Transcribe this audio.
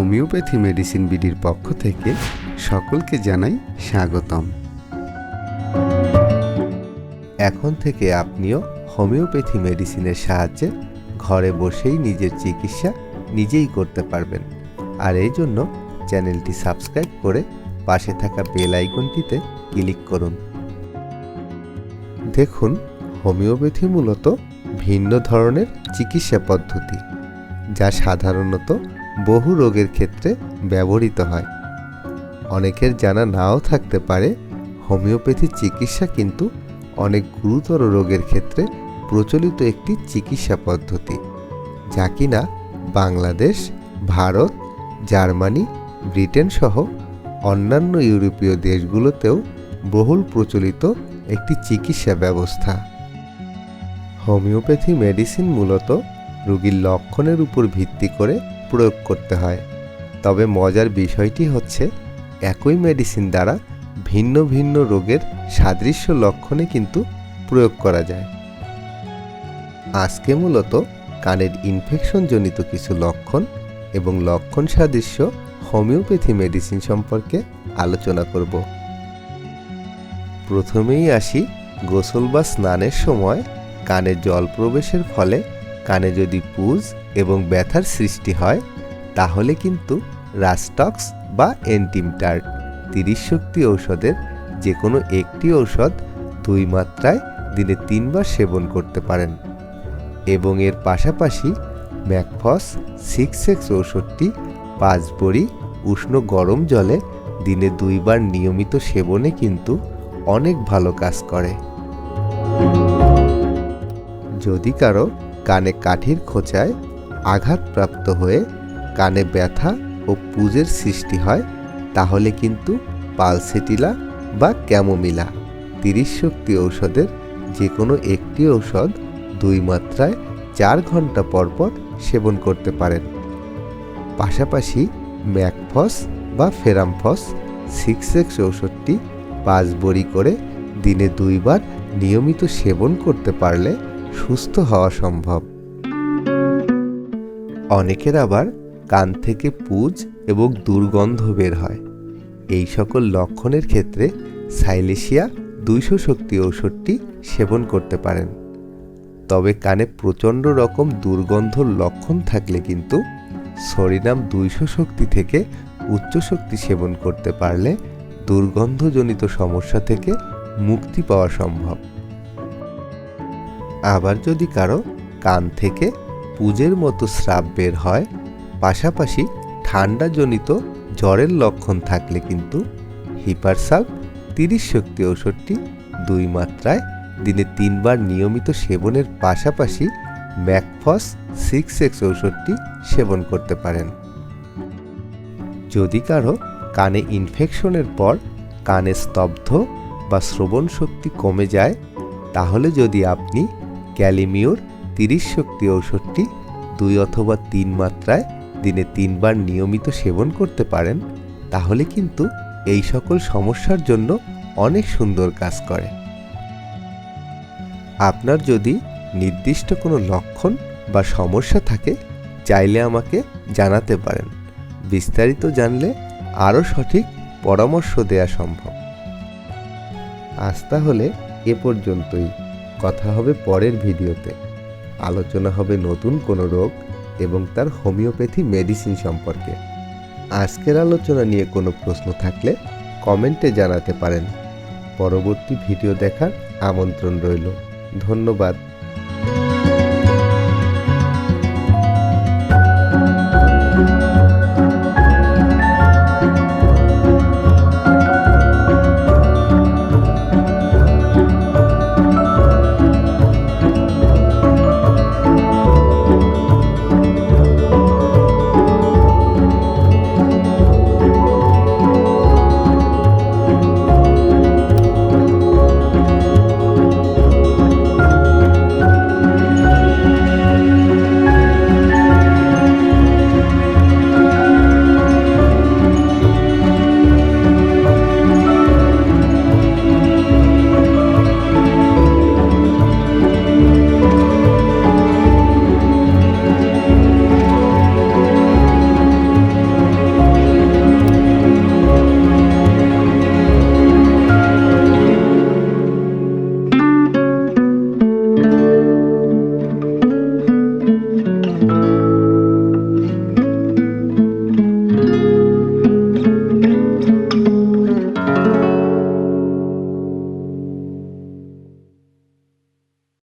Homeopathy medicine বিডির পক্ষ থেকে সকলকে জানাই স্বাগতম। এখন থেকে আপনিও হোমিওপ্যাথি মেডিসিনের সাহায্যে ঘরে বসেই নিজের চিকিৎসা নিজেই করতে পারবেন। আর এই জন্য চ্যানেলটি সাবস্ক্রাইব করে পাশে থাকা বেল আইকনটিতে ক্লিক করুন। দেখুন, হোমিওপ্যাথি মূলত ভিন্ন ধরনের চিকিৎসা পদ্ধতি, যা সাধারণত বহু রোগের ক্ষেত্রে ব্যবহৃত হয়। অনেকের জানা নাও থাকতে পারে, হোমিওপ্যাথি চিকিৎসা কিন্তু অনেক গুরুতর রোগের ক্ষেত্রে প্রচলিত একটি চিকিৎসা পদ্ধতি, যা কিনা বাংলাদেশ, ভারত, জার্মানি, ব্রিটেন সহ অন্যান্য ইউরোপীয় দেশগুলোতেও বহুল প্রচলিত একটি চিকিৎসা ব্যবস্থা। হোমিওপ্যাথি মেডিসিন মূলত রোগীর লক্ষণের উপর ভিত্তি করে প্রয়োগ করতে হয়। তবে মজার বিষয়টি হচ্ছে, একই মেডিসিন দ্বারা ভিন্ন ভিন্ন রোগের সাদৃশ্য লক্ষণে কিন্তু প্রয়োগ করা যায়। আজকে মূলত কানের ইনফেকশনজনিত কিছু লক্ষণ এবং লক্ষণ সাদৃশ্য হোমিওপ্যাথি মেডিসিন সম্পর্কে আলোচনা করব। প্রথমেই আসি গোসল বা স্নানের সময় কানে জল প্রবেশের ফলে কানে যদি পুজ এবং ব্যথার সৃষ্টি হয়, তাহলে কিন্তু রাস্টক্স বা এন্টিমটার্ট তিরিশ শক্তি ঔষধের যে কোনো একটি ঔষধ দুই মাত্রায় দিনে তিনবার সেবন করতে পারেন। এবং এর পাশাপাশি ম্যাকফস সিক্স এক্স ঔষধটি পাঁচ বড়ি উষ্ণ গরম জলে দিনে দুইবার নিয়মিত সেবনে কিন্তু অনেক ভালো কাজ করে। যদি কারও কানে কাঠির খোঁচায় আঘাতপ্রাপ্ত হয়ে কানে ব্যথা ও পুজের সৃষ্টি হয়, তাহলে কিন্তু পালসেটিলা বা ক্যামোমিলা, তিরিশ শক্তি ঔষধের যে কোনো একটি ঔষধ দুই মাত্রায় চার ঘণ্টা পর পর সেবন করতে পারেন। পাশাপাশি ম্যাকফস বা ফেরামফস সিক্স এক্স ঔষধটি পাঁচ বড়ি করে দিনে দুইবার নিয়মিত সেবন করতে পারলে সুস্থ হওয়া সম্ভব। অনেকের আবার কান থেকে পুজ এবং দুর্গন্ধ বের হয়। এই সকল লক্ষণের ক্ষেত্রে সাইলেশিয়া দুইশো শক্তি ঔষধটি সেবন করতে পারেন। তবে কানে প্রচণ্ড রকম দুর্গন্ধর লক্ষণ থাকলে কিন্তু সরিনাম দুইশো শক্তি থেকে উচ্চ শক্তি সেবন করতে পারলে দুর্গন্ধজনিত সমস্যা থেকে মুক্তি পাওয়া সম্ভব। আবার যদি কারও কান থেকে পুজের মতো স্রাব বের হয়, পাশাপাশি ঠান্ডাজনিত জ্বরের লক্ষণ থাকলে কিন্তু হিপারসাল তিরিশ শক্তি ঔষধটি দুই মাত্রায় দিনে তিনবার নিয়মিত সেবনের পাশাপাশি ম্যাকফস সিক্স এক্স ঔষধটি সেবন করতে পারেন। যদি কারও কানে ইনফেকশনের পর কানে স্তব্ধ বা শ্রবণ শক্তি কমে যায়, তাহলে যদি আপনি ক্যালিমিওর তিরিশ শক্তি ঔষধটি দুই অথবা তিন মাত্রায় দিনে তিনবার নিয়মিত সেবন করতে পারেন, তাহলে কিন্তু এই সকল সমস্যার জন্য অনেক সুন্দর কাজ করে। আপনার যদি নির্দিষ্ট কোনো লক্ষণ বা সমস্যা থাকে, চাইলে আমাকে জানাতে পারেন। বিস্তারিত জানলে আরও সঠিক পরামর্শ দেয়া সম্ভব। আজ তাহলে এ পর্যন্তই। কথা হবে পরের ভিডিওতে। আলোচনা হবে নতুন কোনো রোগ এবং তার হোমিওপ্যাথি মেডিসিন সম্পর্কে। আজকের আলোচনা নিয়ে কোনো প্রশ্ন থাকলে কমেন্টে জানাতে পারেন। পরবর্তী ভিডিও দেখার আমন্ত্রণ রইল। ধন্যবাদ।